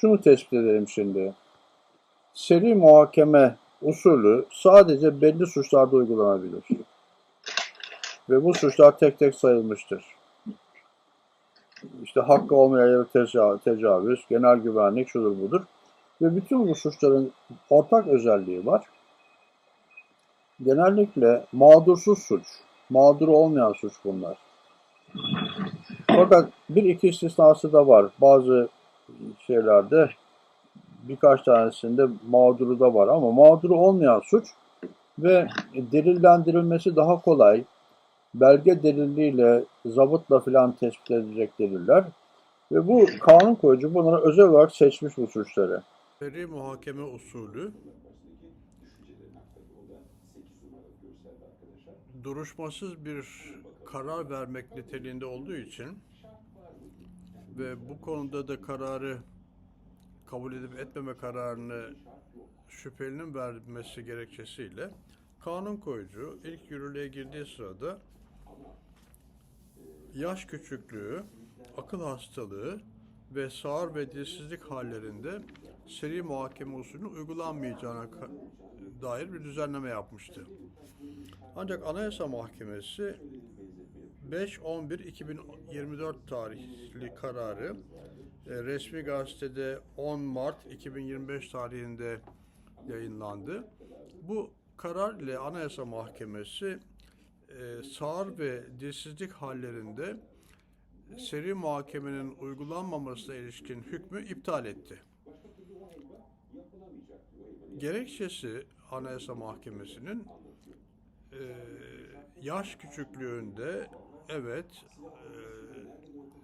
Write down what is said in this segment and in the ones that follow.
Şunu tespit edelim şimdi. Seri muhakeme usulü sadece belli suçlarda uygulanabilir. Ve bu suçlar tek tek sayılmıştır. İşte hakkı olmayan tecavüz, genel güvenlik şudur budur. Ve bütün bu suçların ortak özelliği var. Genellikle mağdursuz suç, mağduru olmayan suç bunlar. Fakat bir iki istisnası da var. Bazı şeylerde birkaç tanesinde mağduru da var ama mağduru olmayan suç ve delillendirilmesi daha kolay. Belge deliliyle, zabıtla filan tespit edilecek deliller. Ve bu kanun koyucu bunları özel olarak seçmiş bu suçları. Seri muhakeme usulü duruşmasız bir karar vermek niteliğinde olduğu için ve bu konuda da kararı kabul edip etmeme kararını şüphelinin vermesi gerekçesiyle kanun koyucu ilk yürürlüğe girdiği sırada yaş küçüklüğü, akıl hastalığı ve sağır ve dilsizlik hallerinde seri muhakeme usulünün uygulanmayacağına dair bir düzenleme yapmıştı. Ancak Anayasa Mahkemesi 5-11-2024 tarihli kararı e, resmi gazetede 10 Mart 2025 tarihinde yayınlandı. Bu karar ile Anayasa Mahkemesi e, sağır ve dilsizlik hallerinde seri muhakemenin uygulanmamasına ilişkin hükmü iptal etti. Gerekçesi Anayasa Mahkemesi'nin e, yaş küçüklüğünde evet e,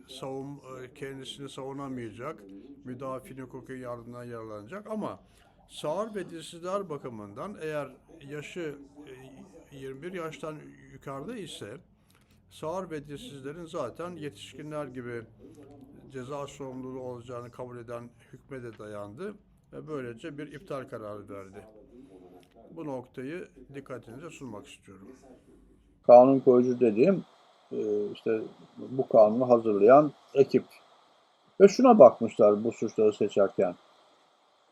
savun e, kendisini savunamayacak, müdafiin hukuki yardımdan yararlanacak ama sağır ve dilsizler bakımından eğer yaşı e, 21 yaştan yukarıda ise sağır ve dilsizlerin zaten yetişkinler gibi ceza sorumluluğu olacağını kabul eden hükme de dayandı ve böylece bir iptal kararı verdi. Bu noktayı dikkatinize sunmak istiyorum. Kanun koyucu dediğim işte bu kanunu hazırlayan ekip. Ve şuna bakmışlar bu suçları seçerken.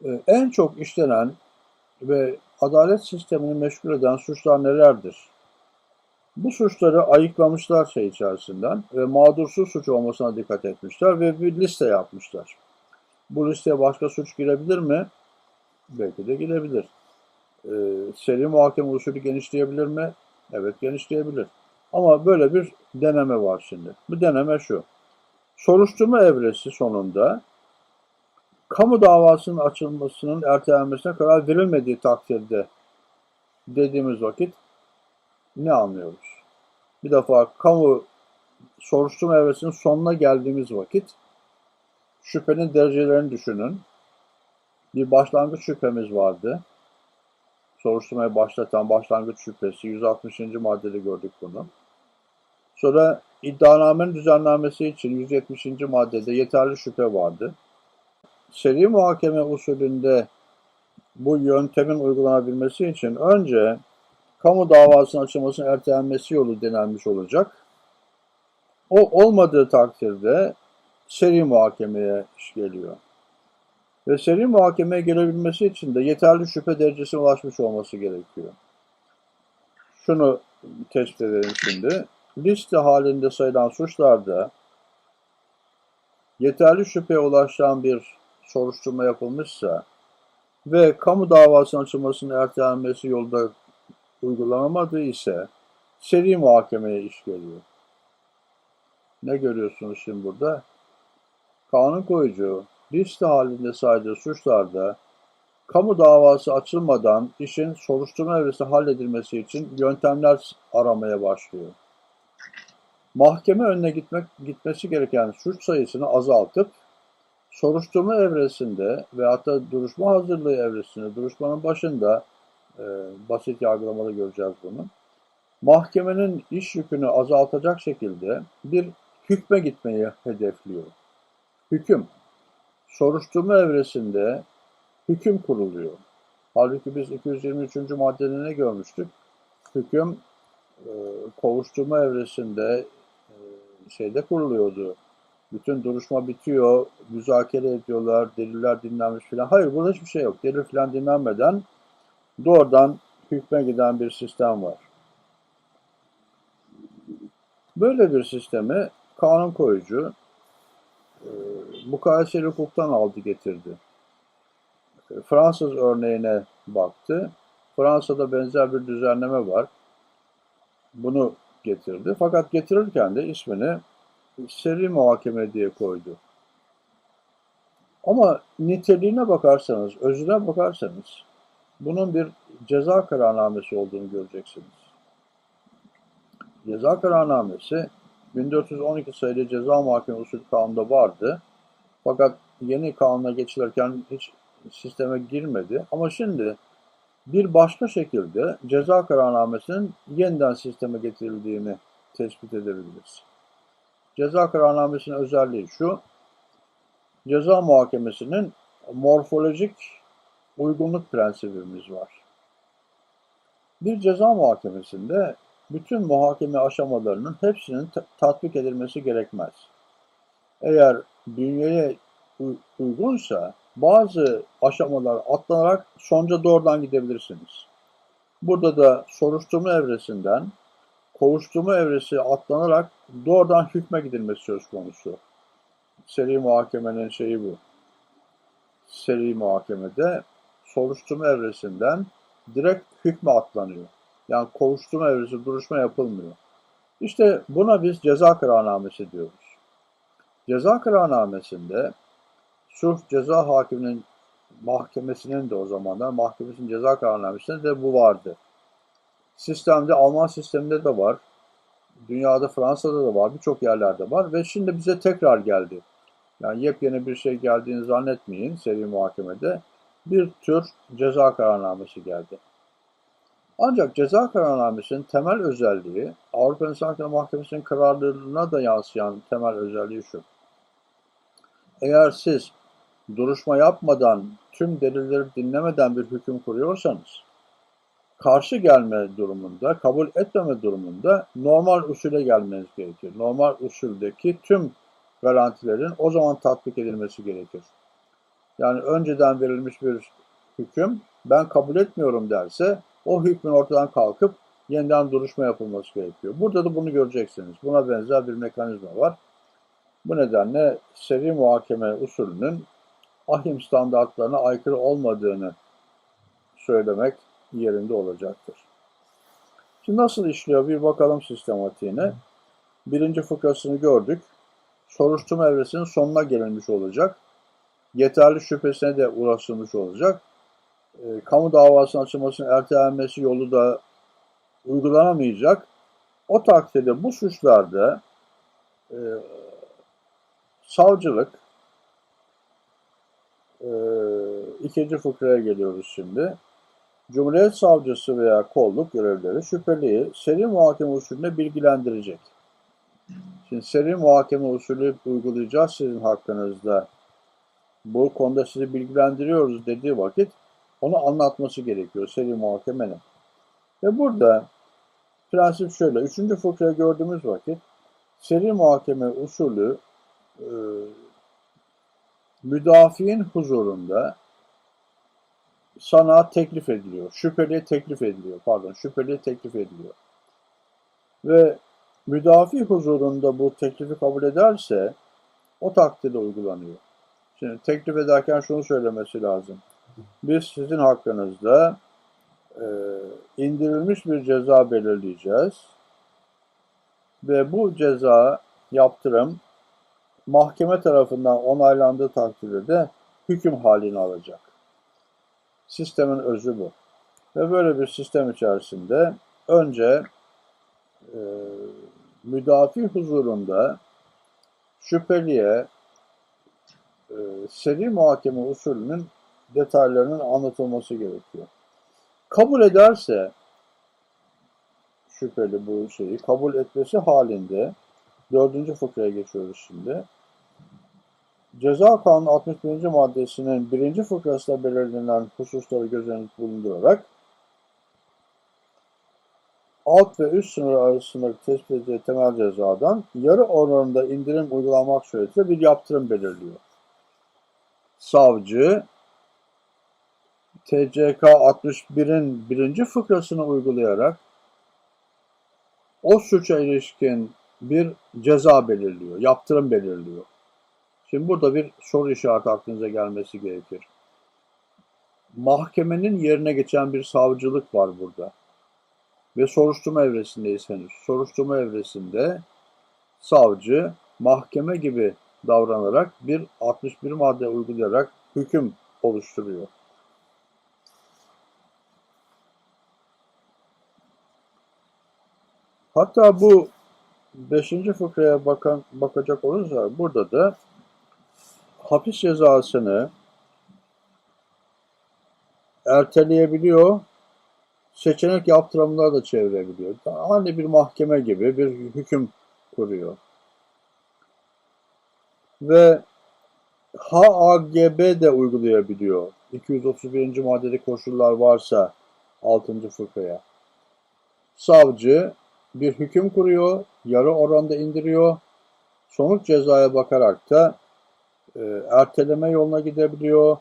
E, En çok işlenen ve adalet sistemini meşgul eden suçlar nelerdir? Bu suçları ayıklamışlar şey içerisinden ve mağdursuz suç olmasına dikkat etmişler ve bir liste yapmışlar. Bu listeye başka suç girebilir mi? Belki de girebilir. Ee, seri muhakeme usulü genişleyebilir mi? Evet genişleyebilir. Ama böyle bir deneme var şimdi. Bu deneme şu. Soruşturma evresi sonunda kamu davasının açılmasının ertelenmesine karar verilmediği takdirde dediğimiz vakit ne anlıyoruz? Bir defa kamu soruşturma evresinin sonuna geldiğimiz vakit şüphenin derecelerini düşünün. Bir başlangıç şüphemiz vardı. Soruşturmayı başlatan başlangıç şüphesi 160. maddede gördük bunu. Sonra iddianamenin düzenlenmesi için 170. maddede yeterli şüphe vardı. Seri muhakeme usulünde bu yöntemin uygulanabilmesi için önce kamu davasının açılmasının ertelenmesi yolu denenmiş olacak. O olmadığı takdirde seri muhakemeye iş geliyor. Ve seri muhakemeye gelebilmesi için de yeterli şüphe derecesine ulaşmış olması gerekiyor. Şunu tespit edelim şimdi. Liste halinde sayılan suçlarda yeterli şüpheye ulaşan bir soruşturma yapılmışsa ve kamu davasının açılmasının ertelenmesi yolda uygulanamadığı ise seri muhakemeye iş geliyor. Ne görüyorsunuz şimdi burada? Kanun koyucu liste halinde saydığı suçlarda kamu davası açılmadan işin soruşturma evresi halledilmesi için yöntemler aramaya başlıyor. Mahkeme önüne gitmek gitmesi gereken suç sayısını azaltıp soruşturma evresinde ve hatta duruşma hazırlığı evresinde, duruşmanın başında e, basit yargılamada göreceğiz bunu. Mahkemenin iş yükünü azaltacak şekilde bir hükme gitmeyi hedefliyor. Hüküm. Soruşturma evresinde hüküm kuruluyor. Halbuki biz 223. maddede ne görmüştük? Hüküm e, kovuşturma evresinde şeyde kuruluyordu. Bütün duruşma bitiyor, müzakere ediyorlar, deliller dinlenmiş filan. Hayır burada hiçbir şey yok. Delil filan dinlenmeden doğrudan hükme giden bir sistem var. Böyle bir sistemi kanun koyucu e, mukayeseli hukuktan aldı getirdi. Fransız örneğine baktı. Fransa'da benzer bir düzenleme var. Bunu getirdi. Fakat getirirken de ismini seri muhakeme diye koydu. Ama niteliğine bakarsanız, özüne bakarsanız bunun bir ceza kararnamesi olduğunu göreceksiniz. Ceza kararnamesi 1412 sayılı ceza muhakeme usulü kanunda vardı. Fakat yeni kanuna geçilirken hiç sisteme girmedi. Ama şimdi bir başka şekilde ceza kararnamesinin yeniden sisteme getirildiğini tespit edebiliriz. Ceza kararnamesinin özelliği şu, ceza muhakemesinin morfolojik uygunluk prensibimiz var. Bir ceza muhakemesinde bütün muhakeme aşamalarının hepsinin tatbik edilmesi gerekmez. Eğer bünyeye uygunsa bazı aşamalar atlanarak sonuca doğrudan gidebilirsiniz. Burada da soruşturma evresinden kovuşturma evresi atlanarak doğrudan hükme gidilmesi söz konusu. Seri muhakemenin şeyi bu. Seri muhakemede soruşturma evresinden direkt hükme atlanıyor. Yani kovuşturma evresi duruşma yapılmıyor. İşte buna biz ceza kararnamesi diyoruz. Ceza kararnamesinde Sulh Ceza Hakiminin mahkemesinin de o zamanlar mahkemesinin ceza kararnamesinde de bu vardı. Sistemde Alman sisteminde de var. Dünyada Fransa'da da var. Birçok yerlerde var ve şimdi bize tekrar geldi. Yani yepyeni bir şey geldiğini zannetmeyin seri muhakemede. Bir tür ceza kararnamesi geldi. Ancak ceza kararnamesinin temel özelliği Avrupa İnsan Hakları Mahkemesi'nin kararlarına da yansıyan temel özelliği şu. Eğer siz duruşma yapmadan, tüm delilleri dinlemeden bir hüküm kuruyorsanız, karşı gelme durumunda, kabul etmeme durumunda normal usule gelmeniz gerekir. Normal usuldeki tüm garantilerin o zaman tatbik edilmesi gerekir. Yani önceden verilmiş bir hüküm ben kabul etmiyorum derse o hükmün ortadan kalkıp yeniden duruşma yapılması gerekiyor. Burada da bunu göreceksiniz. Buna benzer bir mekanizma var. Bu nedenle seri muhakeme usulünün ahim standartlarına aykırı olmadığını söylemek yerinde olacaktır. Şimdi nasıl işliyor bir bakalım sistematiğine. Birinci fıkrasını gördük. Soruşturma evresinin sonuna gelinmiş olacak. Yeterli şüphesine de ulaşılmış olacak. E, kamu davasının açılmasının ertelenmesi yolu da uygulanamayacak. O takdirde bu suçlarda e, savcılık e, ikinci fıkraya geliyoruz şimdi. Cumhuriyet Savcısı veya kolluk görevlileri şüpheliyi seri muhakeme usulüne bilgilendirecek. Şimdi seri muhakeme usulü uygulayacağız sizin hakkınızda. Bu konuda sizi bilgilendiriyoruz dediği vakit onu anlatması gerekiyor seri muhakemenin. Ve burada prensip şöyle. Üçüncü fıkrayı gördüğümüz vakit seri muhakeme usulü e, müdafiin huzurunda sana teklif ediliyor. Şüpheliye teklif ediliyor. Pardon, şüpheliye teklif ediliyor. Ve müdafi huzurunda bu teklifi kabul ederse o takdirde uygulanıyor. Şimdi teklif ederken şunu söylemesi lazım. Biz sizin hakkınızda e, indirilmiş bir ceza belirleyeceğiz. Ve bu ceza yaptırım mahkeme tarafından onaylandığı takdirde de hüküm halini alacak. Sistemin özü bu. Ve böyle bir sistem içerisinde önce e, müdafi huzurunda şüpheliye e, seri muhakeme usulünün detaylarının anlatılması gerekiyor. Kabul ederse şüpheli bu şeyi kabul etmesi halinde dördüncü fıkraya geçiyoruz şimdi. Ceza Kanunu 61. maddesinin birinci fıkrasında belirlenen hususları göz önünde bulundurarak alt ve üst sınır arasında tespit edildiği temel cezadan yarı oranında indirim uygulanmak suretiyle bir yaptırım belirliyor. Savcı TCK 61'in birinci fıkrasını uygulayarak o suça ilişkin bir ceza belirliyor, yaptırım belirliyor. Şimdi burada bir soru işareti aklınıza gelmesi gerekir. Mahkemenin yerine geçen bir savcılık var burada. Ve soruşturma evresindeyiz henüz. Soruşturma evresinde savcı mahkeme gibi davranarak bir 61 madde uygulayarak hüküm oluşturuyor. Hatta bu 5. fıkraya bakan, bakacak olursa burada da hapis cezasını erteleyebiliyor, seçenek yaptırımlar da çevirebiliyor. Aynı bir mahkeme gibi bir hüküm kuruyor. Ve HAGB de uygulayabiliyor. 231. maddede koşullar varsa 6. fıkraya. Savcı bir hüküm kuruyor, yarı oranda indiriyor. Sonuç cezaya bakarak da e, erteleme yoluna gidebiliyor,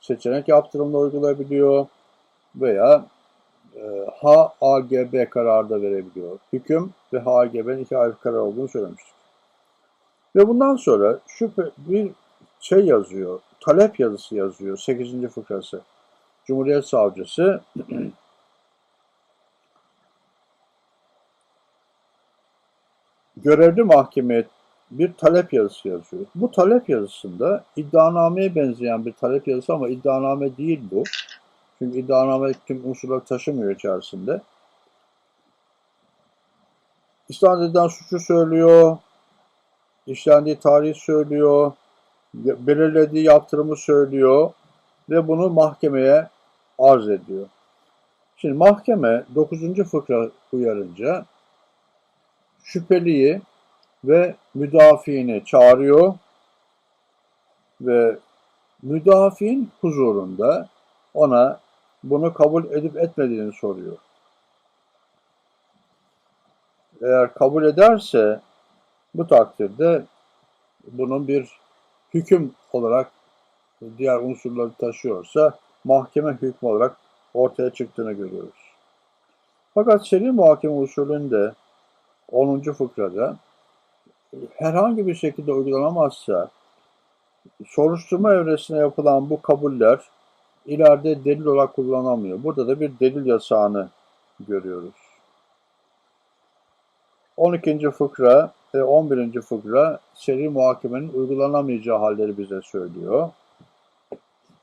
seçenek yaptırımda uygulayabiliyor veya e, HAGB kararı da verebiliyor. Hüküm ve HAGB'nin iki ayrı karar olduğunu söylemiştik. Ve bundan sonra şüphe bir şey yazıyor, talep yazısı yazıyor 8. fıkrası. Cumhuriyet Savcısı görevli mahkemeye bir talep yazısı yazıyor. Bu talep yazısında iddianameye benzeyen bir talep yazısı ama iddianame değil bu. Çünkü iddianame tüm unsurları taşımıyor içerisinde. İslam edilen suçu söylüyor, işlendiği tarihi söylüyor, belirlediği yaptırımı söylüyor ve bunu mahkemeye arz ediyor. Şimdi mahkeme 9. fıkra uyarınca şüpheliyi ve müdafiini çağırıyor ve müdafiin huzurunda ona bunu kabul edip etmediğini soruyor. Eğer kabul ederse bu takdirde bunun bir hüküm olarak diğer unsurları taşıyorsa mahkeme hükmü olarak ortaya çıktığını görüyoruz. Fakat seri muhakeme usulünde 10. fıkrada herhangi bir şekilde uygulanamazsa soruşturma evresine yapılan bu kabuller ileride delil olarak kullanamıyor. Burada da bir delil yasağını görüyoruz. 12. fıkra ve 11. fıkra seri muhakemenin uygulanamayacağı halleri bize söylüyor.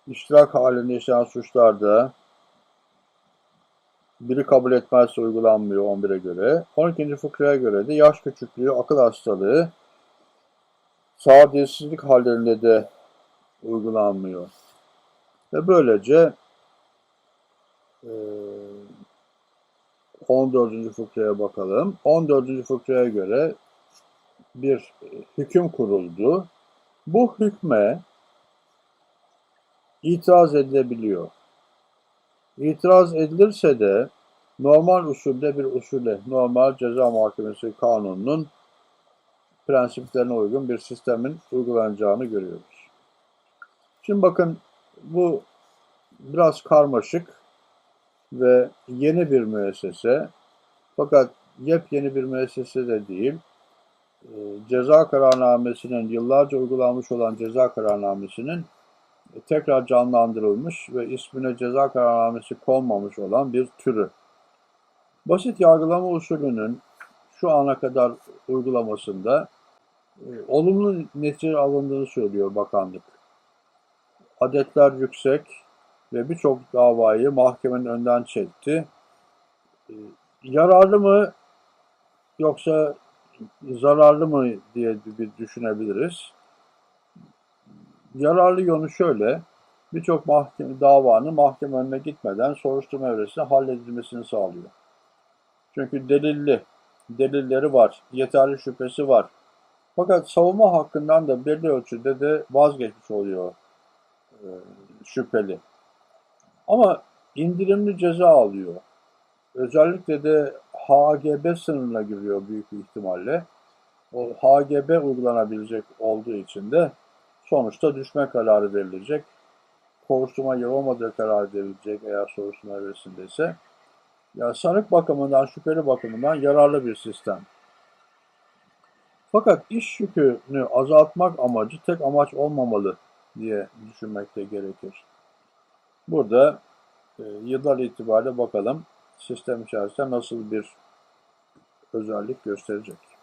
İştirak halinde işlenen suçlarda biri kabul etmezse uygulanmıyor 11'e göre. 12. fıkraya göre de yaş küçüklüğü, akıl hastalığı, sağdiyetsizlik hallerinde de uygulanmıyor. Ve böylece 14. fıkraya bakalım. 14. fıkraya göre bir hüküm kuruldu. Bu hükme itiraz edilebiliyor. İtiraz edilirse de normal usulde bir usule, normal ceza muhakemesi kanununun prensiplerine uygun bir sistemin uygulanacağını görüyoruz. Şimdi bakın bu biraz karmaşık ve yeni bir müessese fakat yepyeni bir müessese de değil. Ceza kararnamesinin yıllarca uygulanmış olan ceza kararnamesinin tekrar canlandırılmış ve ismine ceza kararnamesi konmamış olan bir türü. Basit yargılama usulünün şu ana kadar uygulamasında e, olumlu netice alındığını söylüyor bakanlık. Adetler yüksek ve birçok davayı mahkemenin önden çekti. E, yararlı mı yoksa zararlı mı diye bir düşünebiliriz. Yararlı yönü şöyle, birçok mahkeme, davanın mahkeme önüne gitmeden soruşturma evresinde halledilmesini sağlıyor. Çünkü delilli, delilleri var, yeterli şüphesi var. Fakat savunma hakkından da belli ölçüde de vazgeçmiş oluyor e, şüpheli. Ama indirimli ceza alıyor. özellikle de HGB sınırına giriyor büyük bir ihtimalle. O HGB uygulanabilecek olduğu için de sonuçta düşme kararı verilecek. Kovuşturma yer olmadığı karar verilecek eğer soruşturma evresindeyse. Ya sanık bakımından, şüpheli bakımından yararlı bir sistem. Fakat iş yükünü azaltmak amacı tek amaç olmamalı diye düşünmek de gerekir. Burada e, yıllar itibariyle bakalım sistem içerisinde nasıl bir özellik gösterecek.